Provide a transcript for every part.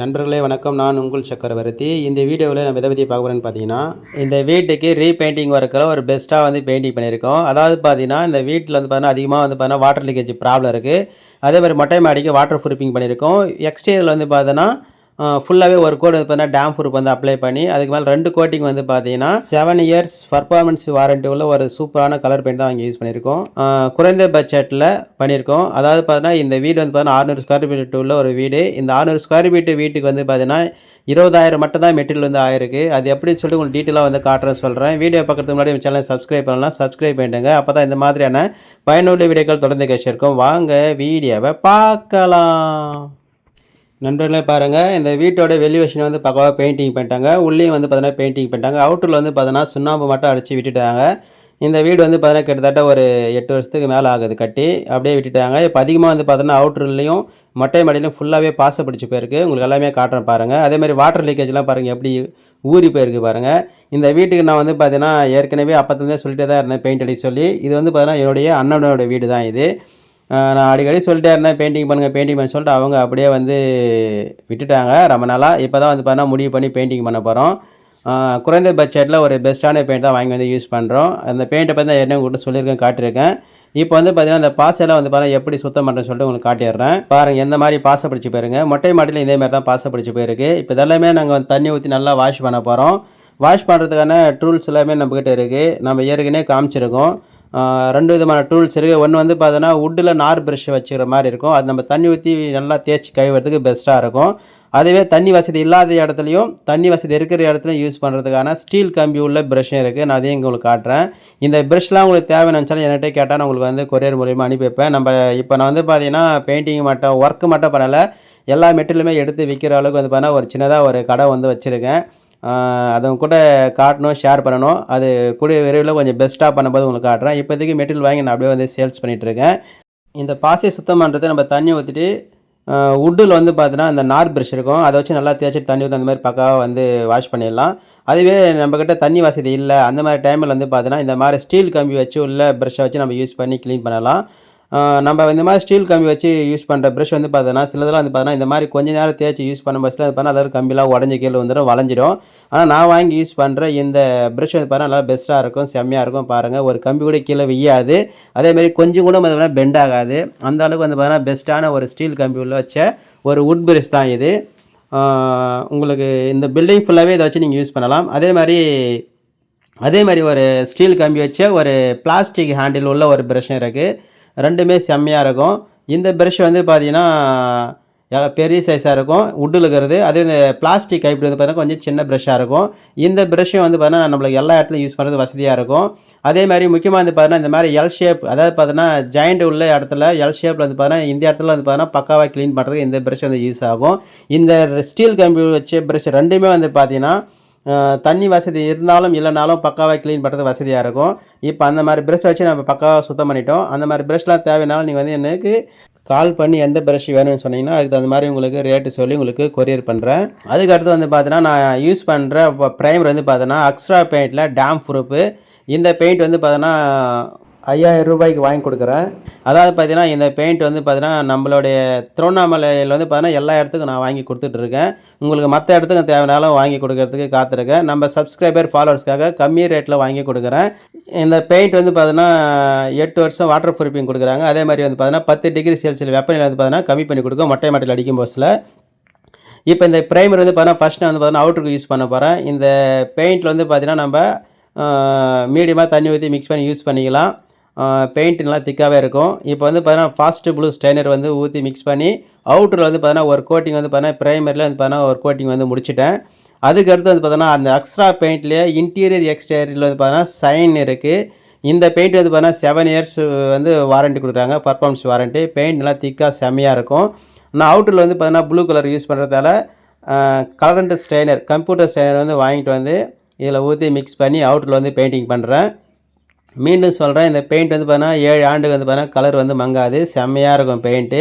நண்பர்களே வணக்கம். நான் உங்கள் சக்கரவர்த்தி. இந்த வீடியோவில் நம்ம எதை பற்றி பார்க்க போகிறேன்னு பார்த்தீங்கன்னா இந்த வீட்டுக்கு ரீபெயிண்டிங் ஒர்க்கில் ஒரு பெஸ்ட்டாக வந்து பெயிண்டிங் பண்ணியிருக்கோம். அதாவது பார்த்தீங்கன்னா இந்த வீட்டில் வந்து பார்த்தீங்கன்னா அதிகமாக வந்து பார்த்தீங்கன்னா வாட்டர் லீக்கேஜ் ப்ராப்ளம் இருக்குது அதே மாதிரி மொட்டை மாடிக்கு வாட்டர் ப்ரூஃபிங் பண்ணியிருக்கோம். எக்ஸ்டீரியரில் வந்து பார்த்தீங்கன்னா ஃபுல்லாகவே ஒரு கோட் வந்து பார்த்தீங்கன்னா டேம் ப்ரூஃப் வந்து அப்ளை பண்ணி அதுக்கு மேலே ரெண்டு கோட்டிங் வந்து பார்த்தீங்கன்னா செவன் இயர்ஸ் பர்ஃபார்மன்ஸ் வாரண்டி உள்ள ஒரு சூப்பரான கலர் பெயிண்ட் தான் வாங்கி யூஸ் பண்ணியிருக்கோம். குறைந்த பட்ஜெட்டில் பண்ணியிருக்கோம். அதாவது பார்த்தீங்கன்னா இந்த வீடு வந்து பார்த்தீங்கன்னா ஆறுநூறு ஸ்கொயர் ஃபீட் உள்ள ஒரு வீடு. இந்த ஆறுநூறு ஸ்கொயர் ஃபீட் வீட்டுக்கு வந்து பார்த்தீங்கன்னா இருபதாயிரம் மட்டும் தான் மெட்டீரியல் வந்து ஆயிருக்கு. அது எப்படின்னு சொல்லிட்டு உங்களுக்கு டீட்டெயிலாக வந்து காட்டுறேன் சொல்கிறேன் வீடியோ பக்கத்துக்கு முன்னாடி நம்ம சேனலை சப்ஸ்கிரைப் பண்ணலாம். சப்ஸ்கிரைப் பண்ணிடுங்க. அப்போ தான் இந்த மாதிரியான பயனுள்ள வீடியோக்கள் தொடர்ந்து கேட்சிருக்கோம் வாங்க வீடியோவை பார்க்கலாம். நண்பர்களே பாருங்கள் இந்த வீட்டோட வெளிவேஷனை வந்து பக்கவாக பெயிண்டிங் பண்ணிட்டாங்க. உள்ளேயும் வந்து பார்த்தீங்கன்னா பெயிண்டிங் பண்ணிட்டாங்க. அவுட்டரில் வந்து பார்த்தீங்கன்னா சுண்ணாம்பு மட்டும் அடித்து விட்டுட்டாங்க. இந்த வீடு வந்து பார்த்தீங்கன்னா கிட்டத்தட்ட ஒரு எட்டு வருஷத்துக்கு மேலே ஆகுது கட்டி. அப்படியே விட்டுட்டாங்க. இப்போ அதிகமாக வந்து பார்த்தீங்கன்னா அவுட்டர்லேயும் மொட்டை மாடியிலையும் ஃபுல்லாகவே பாச பிடிச்சி போயிருக்கு. உங்களுக்கு எல்லாமே காட்டுறேன் பாருங்கள் அதே மாதிரி வாட்டர் லீக்கேஜ்லாம் பாருங்கள் எப்படி ஊறி போயிருக்கு பாருங்கள் இந்த வீட்டுக்கு நான் வந்து பார்த்தீங்கன்னா ஏற்கனவே அப்போத்துலேருந்தே சொல்லிட்டே தான் இருந்தேன் பெயிண்ட் அடி சொல்லி. இது வந்து பார்த்தீங்கன்னா என்னுடைய அண்ணனோட வீடு தான் இது. நான் அடிக்கடி சொல்லிட்டே இருந்தேன் பெயிண்டிங் பண்ணுங்கள் பெயிண்டிங் பண்ண சொல்லிட்டு அவங்க அப்படியே வந்து விட்டுட்டாங்க. ரொம்ப நாளாக இப்போ தான் வந்து பார்த்தா முடிவு பண்ணி பெயிண்டிங் பண்ண போகிறோம் குறைந்த பட்ஜெட்டில் ஒரு பெஸ்ட்டான பெயிண்ட் தான் வாங்கி வந்து யூஸ் பண்ணுறோம் அந்த பெயிண்ட்டை பற்றி தான் என்ன உங்கள்கிட்ட சொல்லியிருக்கேன் காட்டியிருக்கேன். இப்போ வந்து பார்த்தீங்கன்னா அந்த பாசையெல்லாம் வந்து பாருங்கள் எப்படி சுத்தம் பண்ணுறேன்னு சொல்லிட்டு உங்களுக்கு காட்டிடுறேன். பாருங்கள் எந்த மாதிரி பாசை பிடிச்சி போயிருங்க. மொட்டை மாட்டிலும் இதே மாதிரி தான் பாசை பிடிச்சி போயிருக்கு. இப்போ இதெல்லாமே நாங்கள் வந்து தண்ணி ஊற்றி நல்லா வாஷ் பண்ண போகிறோம் வாஷ் பண்ணுறதுக்கான டூல்ஸ் எல்லாமே நம்மக்கிட்ட இருக்குது நம்ம ஏற்கனவே காமிச்சிருக்கோம். ரெண்டு விதமான டூல்ஸ் இருக்குது ஒன்று வந்து பார்த்தோன்னா வுட்டில் நார் ப்ரஷ் வச்சுக்கிற மாதிரி இருக்கும். அது நம்ம தண்ணி ஊற்றி நல்லா தேய்ச்சி கழுவுறதுக்கு பெஸ்ட்டாக இருக்கும். அதுவே தண்ணி வசதி இல்லாத இடத்துலையும் தண்ணி வசதி இருக்கிற இடத்துலையும் யூஸ் பண்ணுறதுக்கான ஸ்டீல் கம்பி உள்ள ப்ரஷ்ஷும் இருக்குது நான் அதையும் உங்களுக்கு காட்டுறேன். இந்த ப்ரஷ்லாம் உங்களுக்கு தேவைன்னு நினச்சாலும் என்கிட்ட கேட்டால் நான் உங்களுக்கு வந்து கொரியர் மூலியமாக அனுப்பி வைப்பேன். நம்ம இப்போ நான் வந்து பார்த்தீங்கன்னா பெயிண்டிங் மட்டும் ஒர்க்கு மட்டும் பண்ணலை. எல்லா மெட்டீரியலுமே எடுத்து விற்கிற அளவுக்கு வந்து பார்த்தீங்கன்னா ஒரு சின்னதாக ஒரு கடை வந்து வச்சுருக்கேன். அதை கூட காட்டணும் ஷேர் பண்ணணும். அது கூடிய விரைவில் கொஞ்சம் பெஸ்ட்டாக பண்ணும்போது உங்களுக்கு காட்டுறேன். இப்போதைக்கு மெட்டீரியல் வாங்கி நான் அப்படியே வந்து சேல்ஸ் பண்ணிகிட்ருக்கேன் இந்த பாசியை சுத்தம் பண்ணுறது நம்ம தண்ணி ஊற்றிட்டு வுட்டில் வந்து பார்த்தீங்கன்னா அந்த நார் ப்ரஷ் இருக்கும். அதை வச்சு நல்லா தேய்ச்சிட்டு தண்ணி ஊற்றி அந்த மாதிரி பக்காவாக வந்து வாஷ் பண்ணிடலாம். அதுவே நம்மக்கிட்ட தண்ணி வசதி இல்லை. அந்த மாதிரி டைமில் வந்து பார்த்தீங்கன்னா இந்த மாதிரி ஸ்டீல் கம்பி வச்சு உள்ள ப்ரஷ்ஷை வச்சு நம்ம யூஸ் பண்ணி க்ளீன் பண்ணலாம். நம்ம இந்த மாதிரி ஸ்டீல் கம்பி வச்சு யூஸ் பண்ணுற ப்ரஷ் வந்து பார்த்தோன்னா சிலதெல்லாம் வந்து பார்த்தோன்னா இந்த மாதிரி கொஞ்ச நேரம் தேய்ச்சி யூஸ் பண்ண பஸ்ஸில் வந்து பார்த்தா அதாவது கம்பிலாம் உடஞ்சி கீழே வந்துடும் வளைஞ்சிடும் ஆனால் நான் வாங்கி யூஸ் பண்ணுற இந்த ப்ரஷ் வந்து பார்த்தா நல்லா பெஸ்ட்டாக இருக்கும் செம்மையாக இருக்கும் பாருங்கள் ஒரு கம்பி கூட கீழே வெய்யாது அதேமாதிரி கொஞ்சம் கூட பார்த்தீங்கன்னா பெண்ட் ஆகாது. அந்த அளவுக்கு வந்து பார்த்தீங்கன்னா பெஸ்ட்டான ஒரு ஸ்டீல் கம்பி உள்ள வச்ச ஒரு வுட் ப்ரஷ் தான் இது. உங்களுக்கு இந்த பில்டிங் ஃபுல்லாகவே இதை வச்சு நீங்கள் யூஸ் பண்ணலாம். அதே மாதிரி அதே மாதிரி ஒரு ஸ்டீல் கம்பி வச்ச ஒரு பிளாஸ்டிக் ஹேண்டில் உள்ள ஒரு ப்ரஷ் இருக்குது ரெண்டுமே செம்மையாக இருக்கும். இந்த ப்ரஷ் வந்து பார்த்திங்கன்னா பெரிய சைஸாக இருக்கும். உட்டில் இருக்கிறது. அதே இந்த பிளாஸ்டிக் கைப்பிடி வந்து பார்த்தீங்கன்னா கொஞ்சம் சின்ன ப்ரஷ்ஷாக இருக்கும். இந்த ப்ரெஷ்ஷும் வந்து பார்த்தீங்கன்னா நம்மளுக்கு எல்லா இடத்துலையும் யூஸ் பண்ணுறது வசதியாக இருக்கும். அதே மாதிரி முக்கியமாக வந்து பார்த்தீங்கன்னா இந்த மாதிரி எல் ஷேப் அதாவது பார்த்தீங்கன்னா ஜாயிண்ட் உள்ள இடத்துல எல் ஷேப்பில் வந்து பார்த்தீங்கன்னா இந்த இடத்துல வந்து பார்த்தீங்கன்னா பக்காவாக க்ளீன் பண்ணுறதுக்கு இந்த ப்ரஷ் வந்து யூஸ் ஆகும். இந்த ஸ்டீல் கம்பி வச்ச ப்ரெஷ் ரெண்டுமே வந்து பார்த்தீங்கன்னா தண்ணி வசதி இருந்தாலும் இல்லைனாலும் பக்காவாக க்ளீன் பண்ணுறது வசதியாக இருக்கும். இப்போ அந்த மாதிரி ப்ரெஷ் வச்சு நம்ம பக்காவாக சுத்தம் பண்ணிட்டோம். அந்த மாதிரி ப்ரெஷ்லாம் தேவைனாலும் நீங்கள் வந்து எனக்கு கால் பண்ணி எந்த ப்ரஷ் வேணும்னு சொன்னீங்கன்னா அதுக்கு தகுந்த மாதிரி உங்களுக்கு ரேட்டு சொல்லி உங்களுக்கு கொரியர் பண்ணுறேன் அதுக்கு அடுத்து வந்து பார்த்தீங்கன்னா நான் யூஸ் பண்ணுற ப்ரைமர் வந்து பார்த்தீங்கன்னா அக்ஸ்ட்ரா பெயிண்டில் டேம் ப்ரூஃபு இந்த பெயிண்ட் வந்து பார்த்தீங்கன்னா ஐயாயிரம் ரூபாய்க்கு வாங்கி கொடுக்குறேன். அதாவது பார்த்தீங்கன்னா இந்த பெயிண்ட் வந்து பார்த்தீங்கன்னா நம்மளுடைய திருவண்ணாமலையில் வந்து பார்த்தீங்கன்னா எல்லா இடத்துக்கும் நான் வாங்கி கொடுத்துட்ருக்கேன் உங்களுக்கு மற்ற இடத்துக்கு தேவைனாலும் வாங்கி கொடுக்கறதுக்கு காத்திருக்கேன். நம்ம சப்ஸ்கிரைபர் ஃபாலோவர்ஸ்க்காக கம்மி ரேட்டில் வாங்கி கொடுக்குறேன். இந்த பெயிண்ட் வந்து பார்த்தீங்கன்னா எட்டு வருஷம் வாட்டர் ப்ரூஃபிங் கொடுக்குறாங்க. அதே மாதிரி வந்து பார்த்தீங்கன்னா பத்து டிகிரி செல்சியல் வெப்பநிலை வந்து பார்த்தீங்கன்னா கம்மி பண்ணி கொடுக்கும். மொட்டை மாட்டில் அடிக்கும் போஸில் இப்போ இந்த ப்ரைமர் வந்து பார்த்தீங்கன்னா ஃபஸ்ட் நான் வந்து பார்த்தீங்கன்னா அவுட்டருக்கு யூஸ் பண்ண போகிறேன் இந்த பெயிண்டில் வந்து பார்த்தீங்கன்னா நம்ம மீடியமாக தண்ணி ஊற்றி மிக்ஸ் பண்ணி யூஸ் பண்ணிக்கலாம். பெயிண்ட் நல்லா திக்காகவே இருக்கும். இப்போ வந்து பார்த்தீங்கன்னா ஃபாஸ்ட் ப்ளூ ஸ்டைனர் வந்து ஊற்றி மிக்ஸ் பண்ணி அவுட்டரில் வந்து பார்த்தீங்கன்னா ஒரு கோட்டிங் வந்து பார்த்தீங்கன்னா ப்ரைமரில் வந்து பார்த்தீங்கன்னா ஒரு கோட்டிங் வந்து முடிச்சிட்டேன். அதுக்கு அடுத்து வந்து பார்த்தீங்கன்னா அந்த எக்ஸ்ட்ரா பெயிண்ட்லேயே இன்டீரியர் எக்ஸ்டீரியரில் வந்து பார்த்தீங்கன்னா சைன் இருக்குது இந்த பெயிண்ட் வந்து பார்த்தீங்கன்னா செவன் இயர்ஸ் வந்து வாரண்டி கொடுக்குறாங்க பர்ஃபார்மன்ஸ் வாரண்ட்டி பெயிண்ட் நல்லா திக்காக செம்மையாக இருக்கும். நான் அவுட்டரில் வந்து பார்த்தீங்கன்னா ப்ளூ கலர் யூஸ் பண்ணுறதால கலரண்ட் ஸ்ட்ரெயினர் கம்ப்யூட்டர் ஸ்ட்ரெயினர் வந்து வாங்கிட்டு வந்து இதில் ஊற்றி மிக்ஸ் பண்ணி அவுட்டரில் வந்து பெயிண்டிங் பண்ணுறேன் மீண்டும் சொல்கிறேன் இந்த பெயிண்ட் வந்து பார்த்தீங்கன்னா ஏழு ஆண்டுக்கு வந்து பார்த்தீங்கன்னா கலர் வந்து மங்காது. செம்மையாக இருக்கும் பெயிண்ட்டு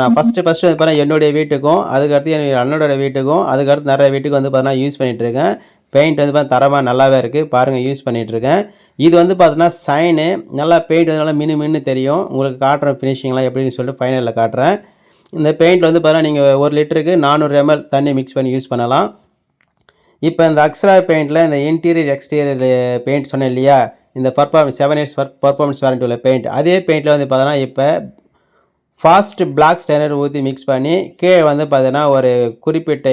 நான் ஃபஸ்ட்டு ஃபஸ்ட்டு வந்து பார்த்தீங்கன்னா என்னுடைய வீட்டுக்கும் அதுக்கடுத்து என்னுடைய அண்ணனோட வீட்டுக்கும் அதுக்கடுத்து நிறைய வீட்டுக்கு வந்து பார்த்தீங்கன்னா யூஸ் பண்ணிகிட்ருக்கேன் பெயிண்ட் வந்து பார்த்தா தரமாக நல்லாவே இருக்குது பாருங்கள் யூஸ் பண்ணிகிட்ருக்கேன் இது வந்து பார்த்தீங்கன்னா சைனு நல்லா பெயிண்ட் வந்து நல்லா மினு மின்னு தெரியும். உங்களுக்கு காட்டுற ஃபினிஷிங்லாம் எப்படின்னு சொல்லிட்டு ஃபைனலில் காட்டுறேன். இந்த பெயிண்ட் வந்து பார்த்தீங்கன்னா நீங்கள் ஒரு லிட்டருக்கு நானூறு எம்எல் தண்ணி மிக்ஸ் பண்ணி யூஸ் பண்ணலாம். இப்போ இந்த அக்ஸ்ரா பெயிண்டில் இந்த இன்டீரியர் எக்ஸ்டீரியர் பெயிண்ட் சொன்னேன் இல்லையா? இந்த performance seven years performance warranty உள்ள பெயிண்ட் அதே பெயிண்டில் வந்து பார்த்தோன்னா இப்போ ஃபாஸ்ட் பிளாக் ஸ்டைனர் ஊற்றி மிக்ஸ் பண்ணி கீழே வந்து பார்த்தீங்கன்னா ஒரு குறிப்பிட்ட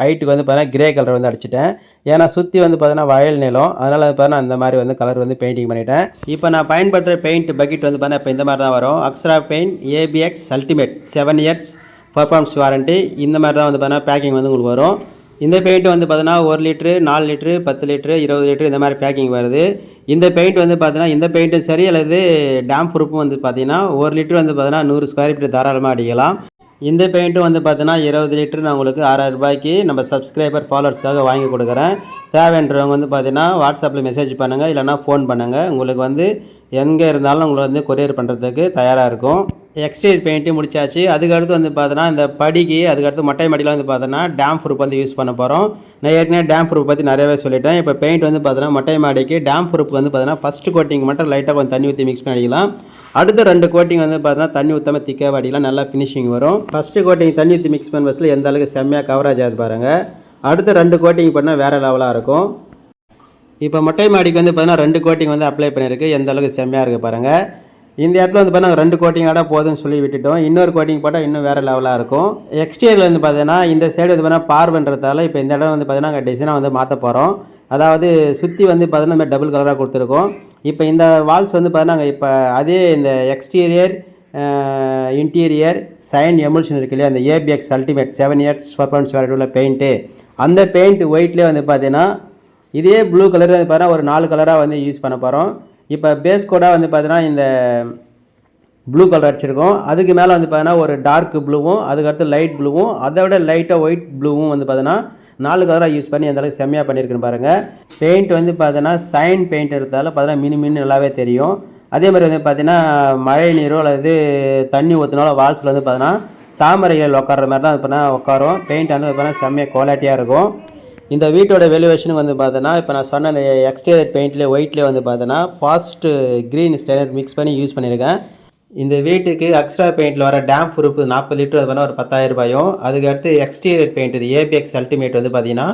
ஹைட்டுக்கு வந்து பார்த்தீங்கன்னா கிரே கலர் வந்து அடிச்சிட்டேன். ஏன்னா சுற்றி வந்து பார்த்தீங்கன்னா வயல் நிலம். அதனால் வந்து பார்த்தீங்கன்னா அந்த மாதிரி வந்து கலர் வந்து பெயிண்டிங் பண்ணிட்டேன். இப்போ நான் பயன்படுத்துகிற பெயிண்ட் பக்கெட் வந்து பார்த்தீங்கன்னா இப்போ இந்த மாதிரி தான் வரும். அக்ஸ்ரா paint Apex ultimate seven years performance warranty இந்த மாதிரி தான் வந்து பார்த்தீங்கன்னா பேக்கிங் வந்து உங்களுக்கு வரும். இந்த பெயிண்ட் வந்து பார்த்தீங்கன்னா ஒரு லிட்ரு நாலு லிட்ரு பத்து லிட்ரு இருபது லிட்ரு இந்த மாதிரி பேக்கிங் வருது. இந்த பெயிண்ட் வந்து பார்த்தீங்கன்னா இந்த பெயிண்ட்டும் சரி அல்லது டேம் ப்ரூஃபும் வந்து பார்த்தீங்கன்னா ஒரு லிட்ரு வந்து பார்த்தீங்கன்னா நூறு ஸ்கொயர் ஃபீட் தாராளமாக அடிக்கலாம். இந்த பெயிண்ட்டும் வந்து பார்த்தீங்கன்னா இருபது லிட்டர் நான் உங்களுக்கு ஆறாயிரம் ரூபாய்க்கு நம்ம சப்ஸ்கிரைபர் ஃபாலோவர்ஸ்க்காக வாங்கி கொடுக்குறேன். தேவைன்றவங்க வந்து பார்த்தீங்கன்னா வாட்ஸ்அப்பில் மெசேஜ் பண்ணுங்கள் இல்லைனா ஃபோன் பண்ணுங்கள் உங்களுக்கு வந்து எங்கே இருந்தாலும் உங்களை வந்து கொரியர் பண்ணுறதுக்கு தயாராக இருக்கும். எக்ஸ்டீரியர் பெயிண்ட்டு முடிச்சாச்சு. அதுக்கடுத்து வந்து பார்த்தோன்னா இந்த படிக்கு அதுக்கடுத்து மொட்டை மாடியில் வந்து பார்த்தோன்னா டேம் ப்ரூஃப் வந்து யூஸ் பண்ண போகிறோம் நான் ஏற்கனவே டேம் ப்ரூஃப் பற்றி நிறையவே சொல்லிட்டேன். இப்போ பெயிண்ட் வந்து பார்த்தோன்னா மொட்டை மாடிக்கு டேம் ப்ரூஃப் வந்து பார்த்தோன்னா ஃபஸ்ட்டு கோட்டிங் மட்டும் லைட்டாக கொஞ்சம் தண்ணி ஊற்றி மிக்ஸ் பண்ணி அடிக்கலாம் அடுத்த ரெண்டு கோட்டிங் வந்து பார்த்தோன்னா தண்ணி ஊற்றாமல் திக்காக அடிக்கலாம் நல்லா ஃபினிஷிங் வரும். ஃபஸ்ட்டு கோட்டிங் தண்ணி ஊற்றி மிக்ஸ் பண்ண பஸ்ஸில் எந்த அளவுக்கு செம்மையாக கவரேஜ் ஆகுது பாருங்கள் அடுத்த ரெண்டு கோட்டிங் பண்ணால் வேறு லெவலாக இருக்கும். இப்போ மொட்டை மாடிக்கு வந்து பார்த்தீங்கன்னா ரெண்டு கோட்டிங் வந்து அப்ளை பண்ணியிருக்கு. எந்த அளவுக்கு செம்மையாக இருக்குது பாருங்கள் இந்த இடத்துல வந்து பார்த்தீங்கன்னா ரெண்டு கோட்டிங்கோட போதும்னு சொல்லி விட்டுட்டோம். இன்னொரு கோட்டிங் போட்டால் இன்னும் வேறு லெவலாக இருக்கும். எக்ஸ்டீரியரில் வந்து பார்த்தீங்கன்னா இந்த சைடு வந்து பார்த்தீங்கன்னா பார்வன்றதால இப்போ இந்த இடம் வந்து பார்த்தீங்கன்னா நாங்கள் டிசைனாக வந்து மாற்ற போகிறோம் அதாவது சுற்றி வந்து பார்த்தீங்கன்னா இந்த மாதிரி டபுள் கலராக கொடுத்துருக்கோம். இப்போ இந்த வால்ஸ் வந்து பார்த்தீங்கன்னா இப்போ அதே இந்த எக்ஸ்டீரியர் இன்டீரியர் சைன் எமுல்ஷன் இருக்கு இல்லையா? அந்த Apex ultimate seven years performance வேறு உள்ள பெயிண்ட்டு அந்த பெயிண்ட் ஒயிட்லேயே வந்து பார்த்தீங்கன்னா இதே ப்ளூ கலர் வந்து பார்த்தீங்கன்னா ஒரு நாலு கலராக வந்து யூஸ் பண்ண போகிறோம் இப்போ பேஸ் கோடாக வந்து பார்த்தீங்கன்னா இந்த ப்ளூ கலர் அடிச்சிருக்கோம். அதுக்கு மேலே வந்து பார்த்தீங்கன்னா ஒரு டார்க் ப்ளூவும் அதுக்கடுத்து லைட் ப்ளூவும் அதை விட லைட்டாக ஒயிட் ப்ளூவும் வந்து பார்த்தீங்கன்னா நாலு கலராக யூஸ் பண்ணி அந்தளவுக்கு செம்மையாக பண்ணியிருக்குன்னு பாருங்கள் பெயிண்ட் வந்து பார்த்தீங்கன்னா சைன் பெயிண்ட் எடுத்தால பார்த்தீங்கன்னா மினு மின்னு நல்லாவே தெரியும். அதே மாதிரி வந்து பார்த்தீங்கன்னா மழை நீரோ அல்லது தண்ணி ஊற்றினாலும் வால்ஸில் வந்து பார்த்தீங்கன்னா தாமரைகள் உட்கார்ற மாதிரி தான் அது பார்த்தீங்கன்னா உட்காரும் பெயிண்ட் வந்து பார்த்தீங்கன்னா செம்மையாக குவாலிட்டியாக இருக்கும். இந்த வீட்டோட வேல்யூவேஷன் வந்து பார்த்தோன்னா இப்போ நான் சொன்ன அந்த எக்ஸ்டீரியர் பெயிண்ட்லேயே ஒயிட்லேயே வந்து பார்த்தோன்னா ஃபாஸ்ட்டு க்ரீன் ஸ்டேண்டர்ட் மிக்ஸ் பண்ணி யூஸ் பண்ணியிருக்கேன் இந்த வீட்டுக்கு எக்ஸ்ட்ரா பெயிண்டில் வர டேம் ப்ரூஃப் நாற்பது லிட்டர் அது பண்ணால் ஒரு பத்தாயிரம் ரூபாயும். அதுக்கடுத்து எக்ஸ்டீரியர் பெயிண்ட் இது ஏபிஎக்ஸ் அல்டிமேட் வந்து பார்த்தீங்கன்னா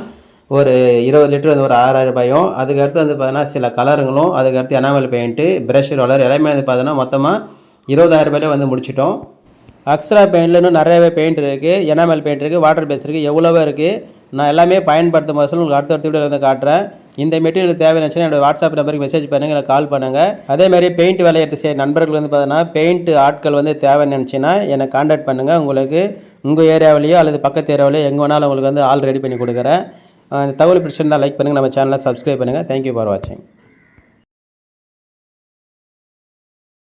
ஒரு இருபது லிட்டர் வந்து ஒரு ஆறாயிரம் ரூபாயும். அதுக்கடுத்து வந்து பார்த்தீங்கன்னா சில கலருங்களும் அதுக்கடுத்து எனாமல் பெயிண்ட்டு ப்ரஷ் ரோலர் எல்லாமே வந்து பார்த்தீங்கன்னா மொத்தமாக இருபதாயிரம் ரூபாயிலே வந்து முடிச்சிட்டோம். அக்ஸ்ரா பெயிண்டில் இன்னும் நிறையவே பெயிண்ட் இருக்குது எனாமல் பெயிண்ட் இருக்குது வாட்டர் பேஸ் இருக்குது எவ்வளவோ இருக்குது நான் எல்லாமே பயன்படுத்தும் மாதிரி உங்களுக்கு அடுத்த அடுத்த வீடியோ வந்து காட்டுறேன். இந்த மெட்டீரியல் தேவைன்னு என்னோட வாட்ஸ்அப் நம்பருக்கு மெசேஜ் பண்ணுங்கள் இல்லை கால் பண்ணுங்கள் அதேமாதிரி பெயிண்ட் வேலை எடுத்து செய்ய நண்பர்கள் வந்து பார்த்தீங்கன்னா பெயிண்ட் ஆட்கள் வந்து தேவைன்னு நினச்சின்னா என்னை காண்டாக்ட் பண்ணுங்கள் உங்களுக்கு உங்கள் ஏரியாவிலேயோ அல்லது பக்கத்து ஏரியாவிலையோ எங்கே வேணாலும் உங்களுக்கு வந்து ஆள் ரெடி பண்ணி கொடுக்குறேன். இந்த தகவல் பிடிச்சிருந்தால் லைக் பண்ணுங்கள் நம்ம சேனலை சப்ஸ்கிரைப் பண்ணுங்கள் தேங்க்யூ ஃபார் வாட்சிங்